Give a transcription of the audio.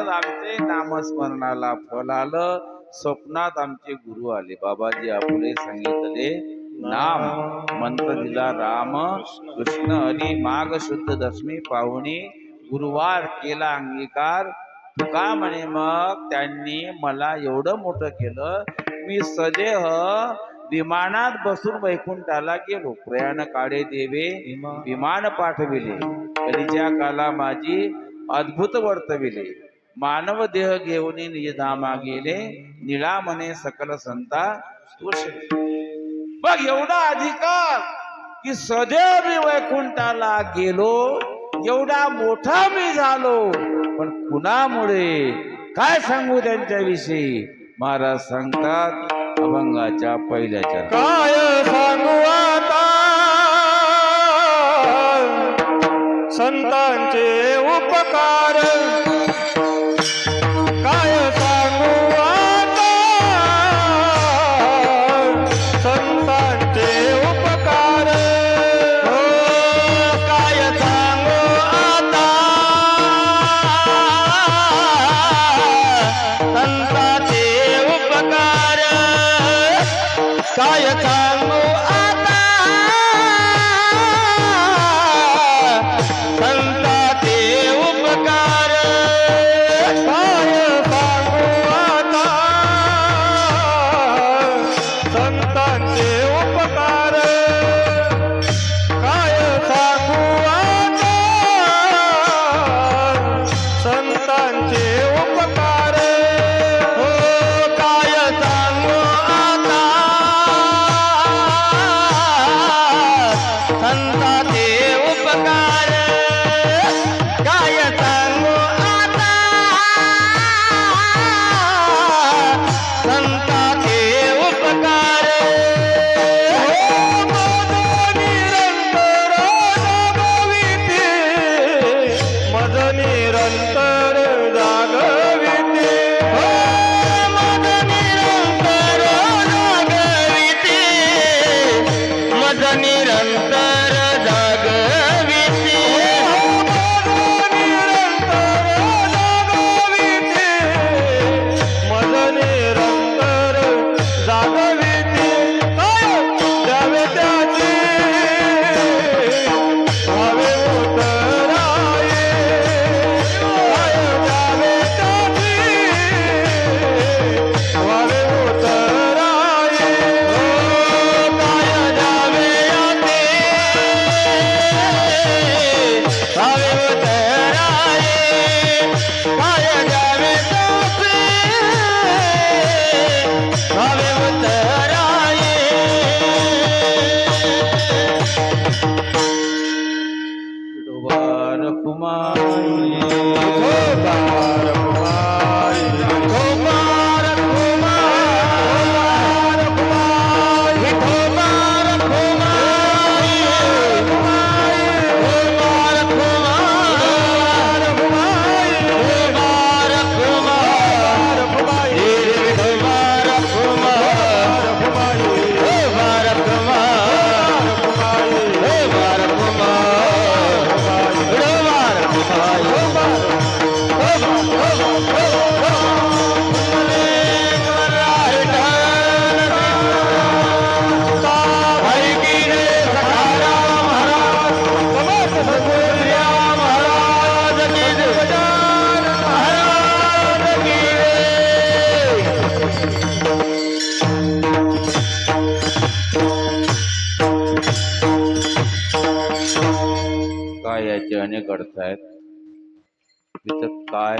महाराज आमचे नामस्मरणाला फल आलं स्वप्नात आमचे गुरु आले. बाबाजी आपुले सांगितले नाम मंत्र दिला राम कृष्ण हरी माघ शुद्ध दशमी पाहुणी गुरुवार केला अंगीकार. तुका म्हणे मग त्यांनी मला एवढं मोठं केलं. मी सदेह विमानात बसून वैकुंठाला गेलो. प्रयाण काळे देवे विमान पाठविले. कलीच्या काला माझी अद्भुत वर्तविले. मानव देह घेऊन निजधामा गेले. निळा मने सकल संता मग बघ एवढा अधिकार की सदैव मी वैकुंठाला गेलो एवढा मोठा मी झालो. पण कुणामुळे? काय सांगू त्यांच्याविषयी? महाराज सांगतात अभंगाच्या पहिल्याच्या काय सांगू आता? संतांचे उपकार. काय सांगू आता? संता ते उपकार. काय सांगू आता? संतांचे उपकार. काय सांगू आता? संतांचे याचे अनेक अर्थ आहेत. तिथं काय